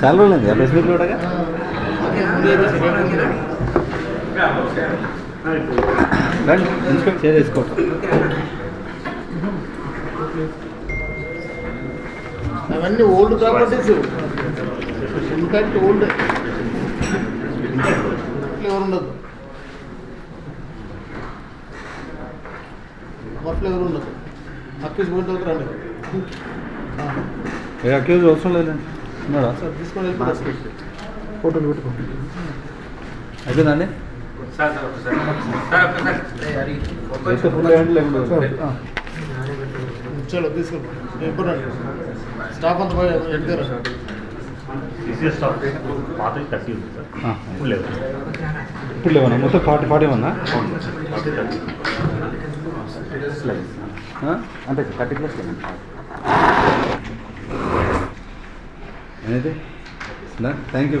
చాలా రోజులైంది press meet కూడా రండి ఇన్స్పెక్ట్ షేర్ చేసుకోవటం. అవన్నీ ఓల్డ్ ప్రాపర్టీస్ ఎందుకంటే ఓల్డ్ ఎవరు ఉండదు. ఫ్లేవర్ ఉండదు అక్కిస్ పోయిన తర్వాత రండి. ఏ అక్యూజ్ అవసరం లేదండి ఉన్నాడా? సార్ తీసుకొని వెళ్ళిపోతారు ఫోటోలు పెట్టుకోండి అయిపోయిందండి? చలో తీసుకెళ్ళి స్టాఫ్ అంతా థర్టీ ఉంది సార్. ఇప్పుడు లేవన్నా మొత్తం ఫార్టీ ఫార్టీ ఉందా అవును సార్ థర్టీ అంటే థర్టీ ప్లస్ అనేది థ్యాంక్ యూ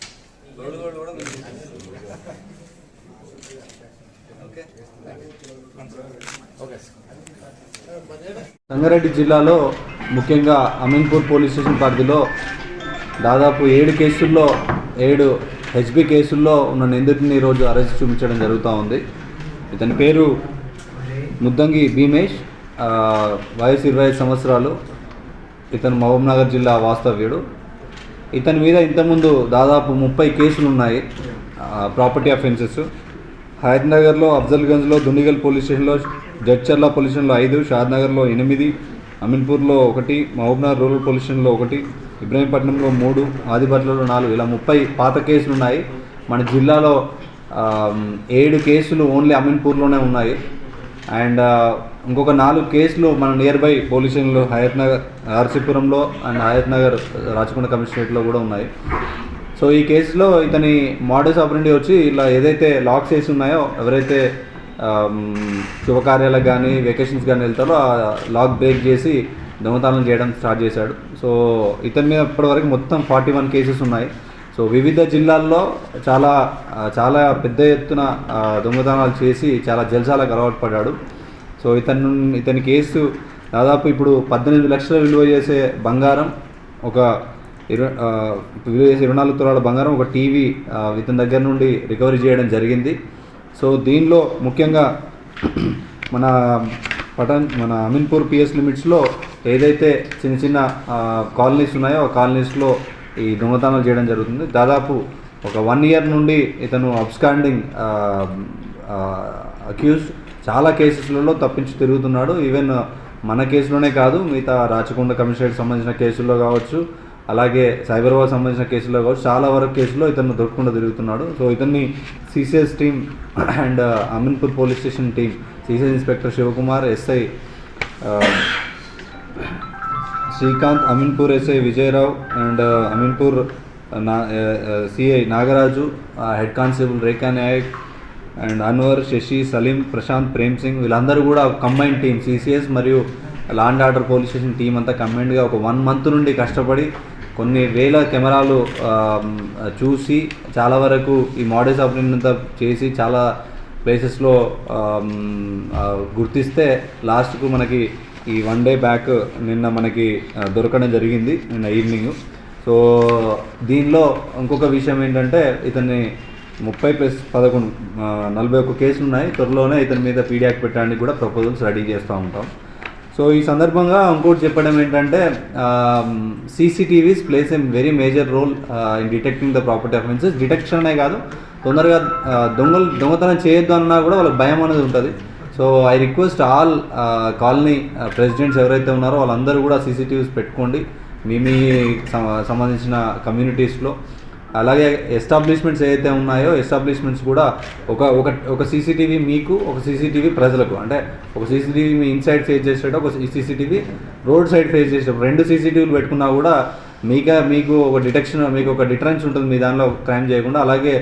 సంగారెడ్డి జిల్లాలో ముఖ్యంగా అమీన్పూర్ పోలీస్ స్టేషన్ పరిధిలో దాదాపు ఏడు కేసుల్లో ఏడు హెచ్బి కేసుల్లో ఉన్న నిందితుడిని ఈరోజు అరెస్ట్ చూపించడం జరుగుతూ ఉంది. ఇతని పేరు ముద్దంగి భీమేష్. వయసు ఇరవై ఐదు సంవత్సరాలు. ఇతను మహబూబ్నగర్ జిల్లా వాస్తవ్యుడు. ఇతని మీద ఇంతకుముందు దాదాపు ముప్పై కేసులు ఉన్నాయి ప్రాపర్టీ అఫెన్సెస్ హైదర్నగర్లో అఫ్జల్గంజ్లో దుండిగల్ పోలీస్ స్టేషన్లో జడ్చర్ల పోలీస్ స్టేషన్లో ఐదు షాద్నగర్లో ఎనిమిది అమీన్పూర్లో ఒకటి మహబూబ్నగర్ రూరల్ పోలీస్ స్టేషన్లో ఒకటి ఇబ్రహీంపట్నంలో మూడు ఆదిపట్లలో నాలుగు ఇలా ముప్పై పాత కేసులు ఉన్నాయి మన జిల్లాలో ఏడు కేసులు ఓన్లీ అమీన్పూర్లోనే ఉన్నాయి. అండ్ ఇంకొక నాలుగు కేసులు మన నియర్ బై పోలీస్ స్టేషన్లో హయత్ నగర్ ఆర్సీపురంలో అండ్ హయత్ నగర్ రాచకొండ కమిషనరేట్లో కూడా ఉన్నాయి. సో ఈ కేసులో ఇతని మోడల్స్ ఆపరేంటి వచ్చి ఇలా ఏదైతే లాక్స్ వేసి ఉన్నాయో ఎవరైతే శుభకార్యాలకు కానీ వెకేషన్స్ కానీ వెళ్తారో ఆ లాక్ బ్రేక్ చేసి దొంగతనం చేయడం స్టార్ట్ చేశాడు. సో ఇతని మీద ఇప్పటివరకు మొత్తం ఫార్టీ వన్ కేసెస్ ఉన్నాయి. సో వివిధ జిల్లాల్లో చాలా చాలా పెద్ద ఎత్తున దొంగతనాలు చేసి చాలా జల్సాలకు అలవాటు పడ్డాడు సో ఇతను ఇతని కేసు దాదాపు ఇప్పుడు పద్దెనిమిది లక్షల విలువ చేసే బంగారం ఒక ఇరవై విలువ చేసే ఇరవై నాలుగు తులాల బంగారం ఒక టీవీ ఇతని దగ్గర నుండి రికవరీ చేయడం జరిగింది. సో దీనిలో ముఖ్యంగా మన పటన్ మన అమీన్పూర్ పిఎస్ లిమిట్స్లో ఏదైతే చిన్న చిన్న కాలనీస్ ఉన్నాయో ఆ కాలనీస్లో ఈ దొంగతనాలు చేయడం జరుగుతుంది. దాదాపు ఒక వన్ ఇయర్ నుండి ఇతను అబ్స్కాండింగ్ అక్యూజ్ చాలా కేసెస్లలో తప్పించి తిరుగుతున్నాడు. ఈవెన్ మన కేసులోనే కాదు మిగతా రాచకొండ కమిషనరేట్ సంబంధించిన కేసుల్లో కావచ్చు అలాగే సైబరాబాద్ సంబంధించిన కేసుల్లో కావచ్చు చాలా వరకు కేసులో ఇతను దొరకకుండా తిరుగుతున్నాడు. సో ఇతన్ని CCS team and Ameenpur police station team CCS inspector Shivakumar SI Srikanth Ameenpur SI Vijayarao and uh, Ameenpur uh, నా uh, CI Nagaraju head constable Rekha Nayak and Anwar Shashi Salim Prashanth Prem Singh వీళ్ళందరూ కూడా combine team CCS మరియు land order police station team అంతా కంబైన్డ్గా ఒక one month నుండి కష్టపడి కొన్ని వేల కెమెరాలు um, చూసి చాలా వరకు ఈ మోడల్స్ ఆపరేషన్ అంతా చేసి చాలా ప్లేసెస్లో um, గుర్తిస్తే లాస్ట్కు మనకి ఈ వన్ డే బ్యాక్ నిన్న మనకి దొరకడం జరిగింది నిన్న ఈవినింగ్. సో దీనిలో ఇంకొక విషయం ఏంటంటే ఇతన్ని ముప్పై ప్లస్ పదకొండు నలభై ఒక్క కేసులు ఉన్నాయి. త్వరలోనే ఇతని మీద పీడియాక్ పెట్టడానికి కూడా ప్రపోజల్స్ రెడీ చేస్తూ ఉంటాం. సో ఈ సందర్భంగా ఇంకోటి చెప్పడం ఏంటంటే CCTVs plays a very major role in detecting the property offenses detection అనే కాదు తొందరగా దొంగలు దొంగతనం చేయొద్దు అన్నా కూడా వాళ్ళకి భయం అనేది ఉంటుంది. So I request all colony presidents ఎవరైతే ఉన్నారో వాళ్ళందరూ కూడా సీసీటీవీస్ పెట్టుకోండి. మీ మీ సంబంధించిన కమ్యూనిటీస్లో. అలాగే ఎస్టాబ్లిష్మెంట్స్ ఏవైతే ఉన్నాయో ఎస్టాబ్లిష్మెంట్స్ కూడా ఒక ఒక ఒక సీసీటీవీ మీకు ఒక సీసీటీవీ ప్రజలకు. అంటే ఒక సీసీటీవీ మీ ఇన్సైడ్ ఫేస్ చేసేటప్పుడు ఒక సీసీటీవీ రోడ్ సైడ్ ఫేస్ చేసేటప్పుడు రెండు సీసీటీవీలు పెట్టుకున్నా కూడా మీక మీకు ఒక డిటెక్షన్ మీకు ఒక డిటరెన్స్ ఉంటుంది మీ దానిలో క్రైమ్ చేయకుండా. అలాగే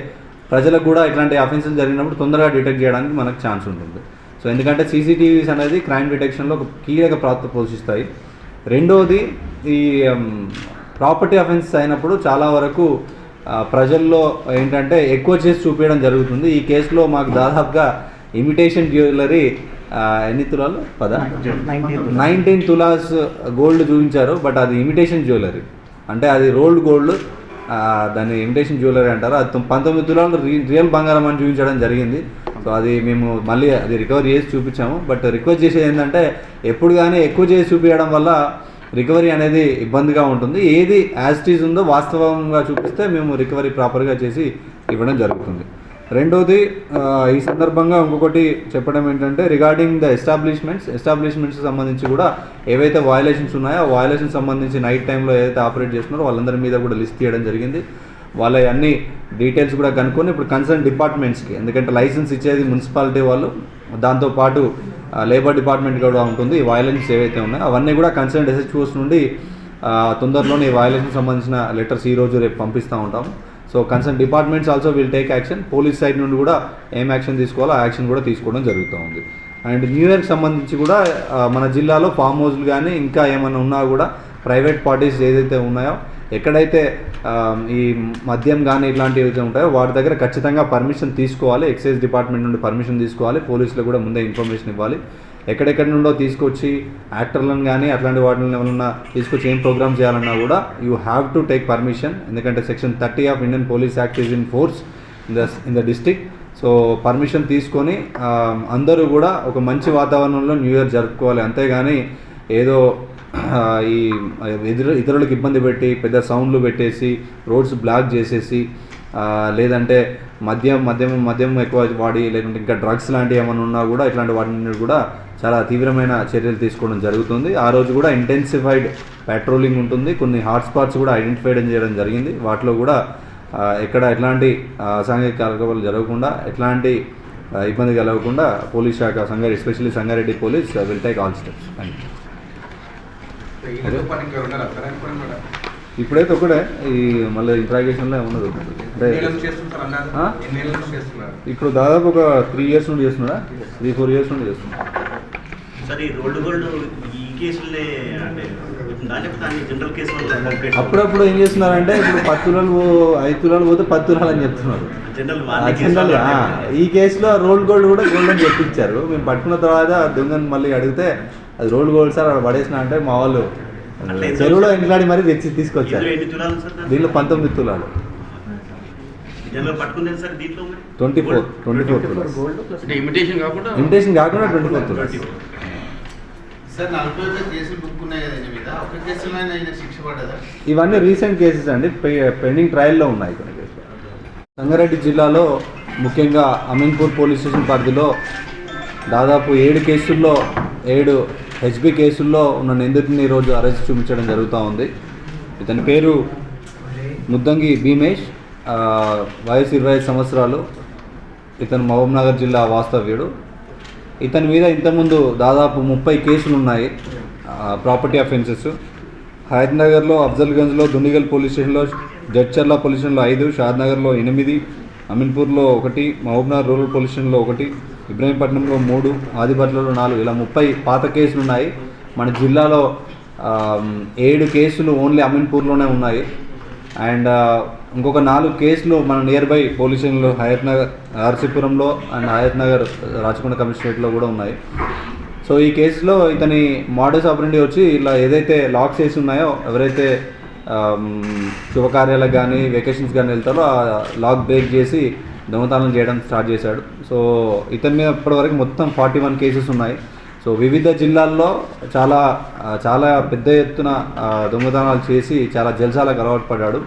ప్రజలకు కూడా ఇట్లాంటి అఫెన్సెస్ జరిగినప్పుడు తొందరగా డిటెక్ట్ చేయడానికి మనకు ఛాన్స్ ఉంటుంది. సో ఎందుకంటే సీసీటీవీస్ అనేది క్రైమ్ డిటెక్షన్లో ఒక కీలక పాత్ర పోషిస్తాయి. రెండోది ఈ ప్రాపర్టీ అఫెన్స్ అయినప్పుడు చాలా వరకు ప్రజల్లో ఏంటంటే ఎక్కువ చేసి చూపించడం జరుగుతుంది. ఈ కేసులో మాకు దాదాపుగా ఇమిటేషన్ జ్యువెలరీ ఎన్ని తులాలు? పద. నైన్టీన్ తులాస్ గోల్డ్ చూపించారు బట్ అది ఇమిటేషన్ జ్యువెలరీ. అంటే అది రోల్డ్ గోల్డ్ దాన్ని ఇమిటేషన్ జ్యువెలరీ అంటారు. అది పంతొమ్మిది తులాలు రియల్ బంగారం అని చూపించడం జరిగింది. సో అది మేము మళ్ళీ అది రికవరీ చేసి చూపించాము. బట్ రిక్వెస్ట్ చేసేది ఏంటంటే ఎప్పుడు కానీ ఎక్కువ చేసి చూపించడం వల్ల రికవరీ అనేది ఇబ్బందిగా ఉంటుంది. ఏది యాజిటీజ్ ఉందో వాస్తవంగా చూపిస్తే మేము రికవరీ ప్రాపర్గా చేసి ఇవ్వడం జరుగుతుంది. రెండోది ఈ సందర్భంగా ఇంకొకటి చెప్పడం ఏంటంటే రిగార్డింగ్ ద ఎస్టాబ్లిష్మెంట్స్ ఎస్టాబ్లిష్మెంట్స్ సంబంధించి కూడా ఏవైతే వయలేషన్స్ ఉన్నాయో ఆ వయలేషన్స్ సంబంధించి నైట్ టైంలో ఏదైతే ఆపరేట్ చేస్తున్నారో వాళ్ళందరి మీద కూడా లిస్ట్ తీయడం జరిగింది. వాళ్ళ అన్ని డీటెయిల్స్ కూడా కనుక్కొని ఇప్పుడు కన్సర్న్ డిపార్ట్మెంట్స్కి ఎందుకంటే లైసెన్స్ ఇచ్చేది మున్సిపాలిటీ వాళ్ళు దాంతోపాటు లేబర్ డిపార్ట్మెంట్ కూడా ఉంటుంది. ఈ వయలెన్స్ ఏవైతే ఉన్నాయో అవన్నీ కూడా కన్సర్న్ ఎస్హెచ్ఓస్ నుండి తొందరలోనే ఈ వయలేషన్ సంబంధించిన లెటర్స్ ఈ రోజు రేపు పంపిస్తూ ఉంటాం. So concern departments also will take action police side నుండి కూడా ఏం యాక్షన్ తీసుకోవాలో ఆ యాక్షన్ కూడా తీసుకోవడం జరుగుతూ ఉంది. అండ్ న్యూ ఇయర్కి సంబంధించి కూడా మన జిల్లాలో ఫామ్ హౌస్లు కానీ ఇంకా ఏమైనా ఉన్నా కూడా ప్రైవేట్ పార్టీస్ ఏదైతే ఉన్నాయో ఎక్కడైతే ఈ మద్యం కానీ ఇట్లాంటివి అయితే ఉంటాయో వాటి దగ్గర ఖచ్చితంగా పర్మిషన్ తీసుకోవాలి. ఎక్సైజ్ డిపార్ట్మెంట్ నుండి పర్మిషన్ తీసుకోవాలి. పోలీసులు కూడా ముందే ఇన్ఫర్మేషన్ ఇవ్వాలి. ఎక్కడెక్కడి నుండో తీసుకొచ్చి యాక్టర్లను కానీ అట్లాంటి వాటిని ఏమన్నా తీసుకొచ్చి ఏం ప్రోగ్రామ్ చేయాలన్నా కూడా you have to take permission. ఎందుకంటే section thirty of Indian police act is in force in the in the district so permission తీసుకొని అందరూ కూడా ఒక మంచి వాతావరణంలో న్యూ ఇయర్ జరుపుకోవాలి. అంతేగాని ఏదో ఈ ఎదురు ఇతరులకు ఇబ్బంది పెట్టి పెద్ద సౌండ్లు పెట్టేసి రోడ్స్ బ్లాక్ చేసేసి లేదంటే మద్యం మద్యం మద్యం ఎక్కువ వాడి లేదంటే ఇంకా డ్రగ్స్ లాంటివి ఏమైనా ఉన్నా కూడా ఇట్లాంటి వాటిని కూడా చాలా తీవ్రమైన చర్యలు తీసుకోవడం జరుగుతుంది. ఆ రోజు కూడా ఇంటెన్సిఫైడ్ పెట్రోలింగ్ ఉంటుంది. కొన్ని హాట్స్పాట్స్ కూడా ఐడెంటిఫై చేయడం జరిగింది. వాటిలో కూడా ఎక్కడ ఎట్లాంటి అసాంఘిక కార్యక్రమాలు జరగకుండా ఎట్లాంటి ఇబ్బంది కలగకుండా పోలీస్ శాఖ Sangareddy especially Sangareddy police will take all steps thank you వీళ్ళతో పాటు ఇంకా ఉన్నారా సార్ అనుకోండి మేడం ఇప్పుడైతే ఒకటే ఈ మళ్ళీ ఇంట్రాగేషన్లో చేస్తున్నారు ఇప్పుడు దాదాపు ఒక త్రీ ఇయర్స్ నుండి చేస్తున్నాడా? త్రీ ఫోర్ ఇయర్స్ నుండి చేస్తున్నా. సరే ఈ రోడ్డు గోల్డ్ ఈ కేసులే అంటే దాని చెప్తా అన్ని జనరల్ కేసులు అప్పుడప్పుడు ఏం చేస్తున్నారంటే ఇప్పుడు పది తులాలు పో- ఐదు తులాలు పోతే పది తులాలు అని చెప్తున్నారు. జనరల్ ఈ కేసులో రోల్డ్ గోల్డ్ కూడా గోల్డ్ అని చెప్పించారు. మేము పట్టుకున్న తర్వాత దొంగని మళ్ళీ అడిగితే అది రోల్డ్ గోల్డ్ సార్ అక్కడ పడేసిన అంటే మా వాళ్ళు చెరువులో ఇంట్లాడి మరీ తెచ్చి తీసుకొచ్చారు? దీనిలో పంతొమ్మిది తులాలు. Twenty four twenty four imitation కాకుండా ఇమిటేషన్ కాకుండా ట్వంటీ ఫోర్ ఇవన్నీ రీసెంట్ కేసెస్ అండి. పెండింగ్ ట్రయల్లో ఉన్నాయి కొన్ని కేసులు. సంగారెడ్డి జిల్లాలో ముఖ్యంగా అమీన్పూర్ పోలీస్ స్టేషన్ పరిధిలో దాదాపు ఏడు కేసుల్లో ఏడు హెచ్బి కేసుల్లో ఉన్న నిందితుడిని ఈరోజు అరెస్ట్ చూపించడం జరుగుతూ ఉంది. ఇతని పేరు ముద్దంగి భీమేష్. వయసు ఇరవై ఐదు సంవత్సరాలు. ఇతను మహబూబ్నగర్ జిల్లా వాస్తవ్యుడు. ఇతని మీద ఇంతకుముందు దాదాపు ముప్పై కేసులు ఉన్నాయి ప్రాపర్టీ అఫెన్సెస్. హైదర్నగర్లో అఫ్జల్గంజ్లో దుండిగల్ పోలీస్ స్టేషన్లో జడ్చర్ల పోలీస్ స్టేషన్లో ఐదు షాద్నగర్లో ఎనిమిది అమీన్పూర్లో ఒకటి మహబూబ్నగర్ రూరల్ పోలీస్ స్టేషన్లో ఒకటి ఇబ్రహీంపట్నంలో మూడు ఆదిపట్లలో నాలుగు ఇలా ముప్పై పాత కేసులు ఉన్నాయి మన జిల్లాలో ఏడు కేసులు ఓన్లీ అమీన్పూర్లోనే ఉన్నాయి. అండ్ ఇంకొక నాలుగు కేసులు మన నియర్ బై పోలీస్ స్టేషన్లో హయత్ నగర్ ఆర్సీపురంలో అండ్ హయత్ నగర్ రాచకొండ కమిషనరేట్లో కూడా ఉన్నాయి. సో ఈ కేసులో ఇతని మోడల్స్ ఆపరెండి వచ్చి ఇలా ఏదైతే లాక్స్ వేసి ఉన్నాయో ఎవరైతే శుభకార్యాలకు కానీ వెకేషన్స్ కానీ వెళ్తారో ఆ లాక్ బ్రేక్ చేసి దొంగతనాలు చేయడం స్టార్ట్ చేశాడు. సో ఇతని మీద ఇప్పటివరకు మొత్తం ఫార్టీ వన్ కేసెస్ ఉన్నాయి. సో వివిధ జిల్లాల్లో చాలా చాలా పెద్ద ఎత్తున దొంగతనాలు చేసి చాలా జల్సాలకు అలవాటు పడ్డాడు.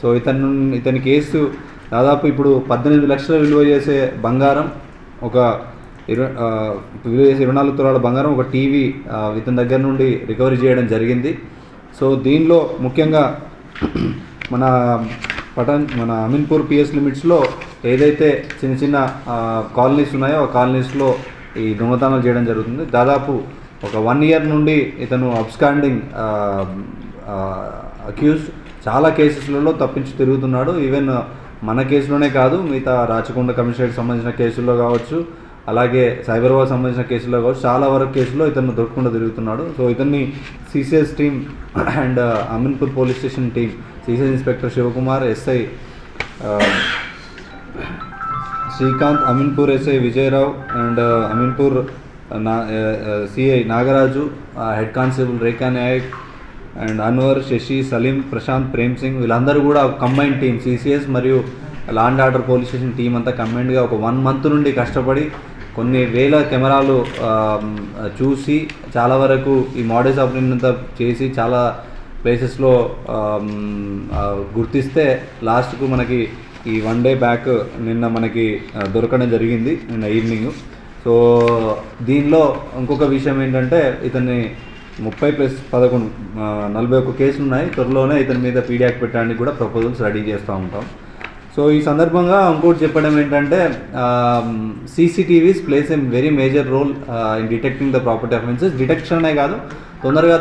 సో ఇతను ఇతని కేసు దాదాపు ఇప్పుడు పద్దెనిమిది లక్షల విలువ చేసే బంగారం ఒక ఇరవై విలువ చేసే ఇరవై నాలుగు తులాల బంగారం ఒక టీవీ ఇతని దగ్గర నుండి రికవరీ చేయడం జరిగింది. సో దీనిలో ముఖ్యంగా మన పటన్ మన అమీన్పూర్ పిఎస్ లిమిట్స్లో ఏదైతే చిన్న చిన్న కాలనీస్ ఉన్నాయో ఆ కాలనీస్లో ఈ దొంగతనాలు చేయడం జరుగుతుంది. దాదాపు ఒక వన్ ఇయర్ నుండి ఇతను అబ్స్కాండింగ్ అక్యూజ్ చాలా కేసెస్లలో తప్పించి తిరుగుతున్నాడు. ఈవెన్ మన కేసులోనే కాదు మిగతా రాచకొండ కమిషనరేట్ సంబంధించిన కేసుల్లో కావచ్చు అలాగే సైబరాబాద్ సంబంధించిన కేసుల్లో కావచ్చు చాలా వరకు కేసులో ఇతను దొరకకుండా తిరుగుతున్నాడు. సో ఇతన్ని CCS team and uh, Ameenpur police station team CCS inspector Shivakumar SI uh, Srikanth Ameenpur SI Vijayarao and uh, Ameenpur నా CI Nagaraju head constable Rekha Nayak and Anwar Shashi Salim Prashanth Prem Singh వీళ్ళందరూ కూడా combine team CCS మరియు land order police station team అంతా కంబైన్డ్గా ఒక one month నుండి కష్టపడి కొన్ని వేల కెమెరాలు చూసి చాలా వరకు ఈ మోడల్స్ ఆపరేషన్ చేసి చాలా ప్లేసెస్లో గుర్తిస్తే లాస్ట్కు మనకి ఈ వన్ డే బ్యాక్ నిన్న మనకి దొరకడం జరిగింది నిన్న ఈవినింగ్ సో దీనిలో ఇంకొక విషయం ఏంటంటే ఇతన్ని ముప్పై ప్లస్ పదకొండు నలభై ఒక్క కేసులు ఉన్నాయి త్వరలోనే ఇతని మీద పీడియాక్ పెట్టడానికి కూడా ప్రపోజల్స్ రెడీ చేస్తూ ఉంటాం. సో ఈ సందర్భంగా ఇంకోటి చెప్పడం ఏంటంటే CCTVs plays a very major role in detecting the property offenses detection అనే కాదు తొందరగా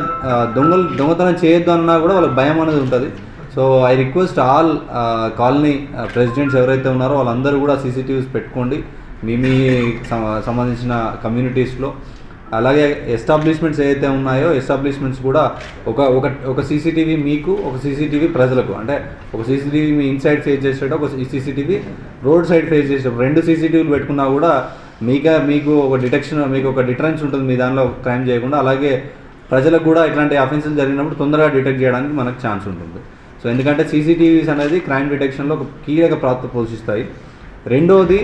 దొంగలు దొంగతనం చేయొద్దు అన్నా కూడా వాళ్ళకి భయం అనేది ఉంటుంది. So I request all colony presidents ఎవరైతే ఉన్నారో వాళ్ళందరూ కూడా సీసీటీవీస్ పెట్టుకోండి. మీ మీ సంబంధించిన కమ్యూనిటీస్లో. అలాగే ఎస్టాబ్లిష్మెంట్స్ ఏదైతే ఉన్నాయో ఎస్టాబ్లిష్మెంట్స్ కూడా ఒక ఒక ఒక సీసీటీవీ మీకు ఒక సీసీటీవీ ప్రజలకు. అంటే ఒక సీసీటీవీ మీ ఇన్సైడ్ ఫేస్ చేసేట ఒక సీసీటీవీ రోడ్ సైడ్ ఫేస్ చేసేటప్పుడు రెండు సీసీటీవీలు పెట్టుకున్నా కూడా మీక మీకు ఒక డిటెక్షన్ మీకు ఒక డిటరెన్స్ ఉంటుంది మీ దానిలో క్రైమ్ చేయకుండా. అలాగే ప్రజలకు కూడా ఇట్లాంటి అఫెన్సెస్ జరిగినప్పుడు తొందరగా డిటెక్ట్ చేయడానికి మనకు ఛాన్స్ ఉంటుంది. సో ఎందుకంటే సీసీటీవీస్ అనేది క్రైమ్ డిటెక్షన్లో ఒక కీలక పాత్ర పోషిస్తాయి. రెండోది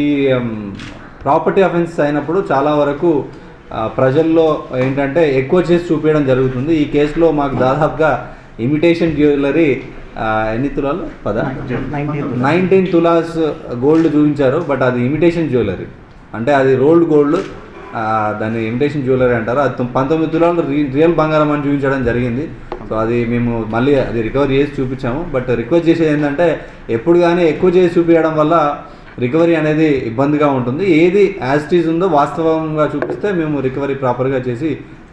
ఈ ప్రాపర్టీ అఫెన్స్ అయినప్పుడు చాలా వరకు ప్రజల్లో ఏంటంటే ఎక్కువ చేసి చూపించడం జరుగుతుంది. ఈ కేసులో మాకు దాదాపుగా ఇమిటేషన్ జ్యువెలరీ ఎన్ని తులాలు? పద. నైన్టీన్ తులాస్ గోల్డ్ చూపించారు బట్ అది ఇమిటేషన్ జ్యువెలరీ. అంటే అది రోల్డ్ గోల్డ్ దాన్ని ఇమిటేషన్ జ్యువెలరీ అంటారు. అది పంతొమ్మిది తులాలు రియల్ బంగారం అని చూపించడం జరిగింది. సో అది మేము మళ్ళీ అది రికవర్ చేసి చూపించాము. బట్ రిక్వెస్ట్ చేసేది ఏంటంటే ఎప్పుడు కానీ ఎక్కువ చేసి చూపించడం వల్ల రికవరీ అనేది ఇబ్బందిగా ఉంటుంది. ఏది యాజిటీజ్ ఉందో వాస్తవంగా చూపిస్తే మేము రికవరీ ప్రాపర్గా చేసి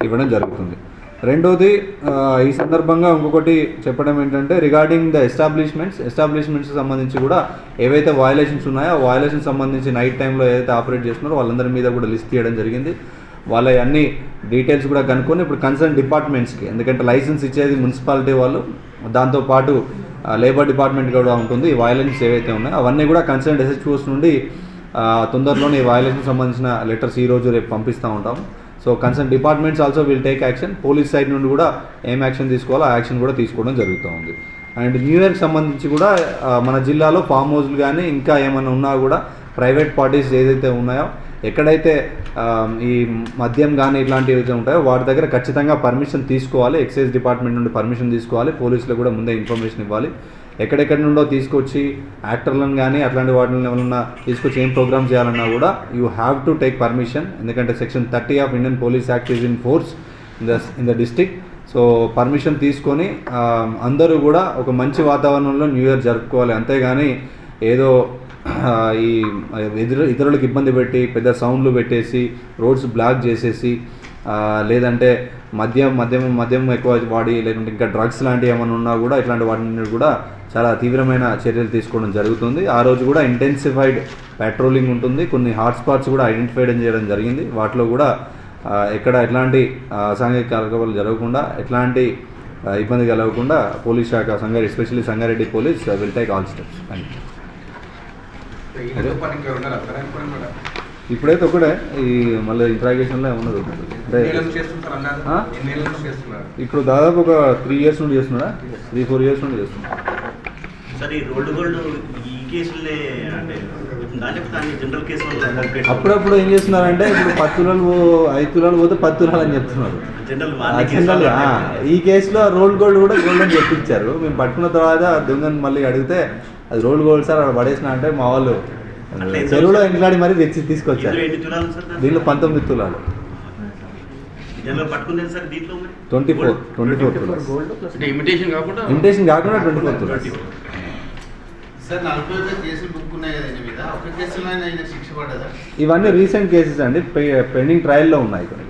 ఇవ్వడం జరుగుతుంది. రెండోది ఈ సందర్భంగా ఇంకొకటి చెప్పడం ఏంటంటే రిగార్డింగ్ ద ఎస్టాబ్లిష్మెంట్స్ ఎస్టాబ్లిష్మెంట్స్ సంబంధించి కూడా ఏవైతే వయలేషన్స్ ఉన్నాయో ఆ వయలేషన్ సంబంధించి నైట్ టైంలో ఏదైతే ఆపరేట్ చేస్తున్నారో వాళ్ళందరి మీద కూడా లిస్ట్ తీయడం జరిగింది. వాళ్ళ అన్ని డీటెయిల్స్ కూడా కనుక్కొని ఇప్పుడు కన్సర్న్ డిపార్ట్మెంట్స్కి ఎందుకంటే లైసెన్స్ ఇచ్చేది మున్సిపాలిటీ వాళ్ళు దాంతోపాటు లేబర్ డిపార్ట్మెంట్ కూడా ఉంటుంది. ఈ వయలెన్స్ ఏవైతే ఉన్నాయో అవన్నీ కూడా కన్సర్న్ ఎస్హెచ్ఓస్ నుండి తొందరలోనే ఈ సంబంధించిన లెటర్స్ ఈ రోజు రేపు పంపిస్తూ ఉంటాం. So concern departments also will take action police side నుండి కూడా ఏం యాక్షన్ తీసుకోవాలో ఆ యాక్షన్ కూడా తీసుకోవడం జరుగుతూ ఉంది. అండ్ న్యూ ఇయర్కి సంబంధించి కూడా మన జిల్లాలో ఫామ్ హౌస్లు కానీ ఇంకా ఏమైనా ఉన్నా కూడా ప్రైవేట్ పార్టీస్ ఏదైతే ఉన్నాయో ఎక్కడైతే ఈ మద్యం కానీ ఇట్లాంటివి ఉంటాయో వాటి దగ్గర ఖచ్చితంగా పర్మిషన్ తీసుకోవాలి. ఎక్సైజ్ డిపార్ట్మెంట్ నుండి పర్మిషన్ తీసుకోవాలి. పోలీసులకు కూడా ముందే ఇన్ఫర్మేషన్ ఇవ్వాలి. ఎక్కడెక్కడి నుండో తీసుకొచ్చి యాక్టర్లను కానీ అట్లాంటి వాటిని ఎవరన్నా తీసుకొచ్చి ఏం ప్రోగ్రామ్ చేయాలన్నా కూడా you have to take permission. ఎందుకంటే section thirty of Indian police act is in force in the in the district so permission తీసుకొని అందరూ కూడా ఒక మంచి వాతావరణంలో న్యూ ఇయర్ జరుపుకోవాలి. అంతేగాని ఏదో ఈ ఎదురు ఇతరులకు ఇబ్బంది పెట్టి పెద్ద సౌండ్లు పెట్టేసి రోడ్స్ బ్లాక్ చేసేసి లేదంటే మద్యం మద్యం మద్యం ఎక్కువ వాడి లేకుంటే ఇంకా డ్రగ్స్ లాంటివి ఏమైనా ఉన్నా కూడా ఇట్లాంటి వాటిని కూడా చాలా తీవ్రమైన చర్యలు తీసుకోవడం జరుగుతుంది. ఆ రోజు కూడా ఇంటెన్సిఫైడ్ పెట్రోలింగ్ ఉంటుంది. కొన్ని హాట్స్పాట్స్ కూడా ఐడెంటిఫై చేయడం జరిగింది. వాటిలో కూడా ఎక్కడ ఎట్లాంటి అసాంఘిక కార్యక్రమాలు జరగకుండా ఎట్లాంటి ఇబ్బంది కలగకుండా పోలీస్ శాఖ Sangareddy especially Sangareddy police will take all steps thank you ఈయనతో పాటు ఇంకా ఉన్నారా సార్ అనుకోండి మేడం ఇప్పుడైతే ఒకటే ఈ మళ్ళీ ఇంట్రాగేషన్లో ఏమన్నా దొరుకుతుంది అంటే ఎన్నేళ్ళ నుంచి చేస్తుంటారు అన్నారు? ఆ? ఎన్నేళ్ళ నుంచి చేస్తున్నారు? ఇప్పుడు దాదాపు ఒక త్రీ ఇయర్స్ నుండి చేస్తున్నాడా? త్రీ ఫోర్ ఇయర్స్ నుండి చేస్తున్నా. అప్పుడప్పుడు ఏం చేస్తున్నారంటే ఇప్పుడు పది తులాలు పో- ఐదు తులాలు పోతే పది తులాలు అని చెప్తున్నారు జనరల్ ఈ కేసులో రోల్డ్ గోల్డ్ కూడా గోల్డ్ అని చెప్పించారు. మేము పట్టుకున్న తర్వాత దొంగని మళ్ళీ అడిగితే అది రోల్డ్ గోల్డ్ సార్ అక్కడ పడేసిన అంటే మా వాళ్ళు చెరువులో ఉంది? ఎంట్లాడి మరీ తెచ్చి తీసుకొచ్చారు? దీనిలో పంతొమ్మిది తులాలు. Twenty four twenty four imitation కాకుండా? ఇమిటేషన్ కాకుండా ట్వంటీ ఫోర్ ఇవన్నీ రీసెంట్ కేసెస్ అండి. పెండింగ్ ట్రయల్లో ఉన్నాయి. కొన్ని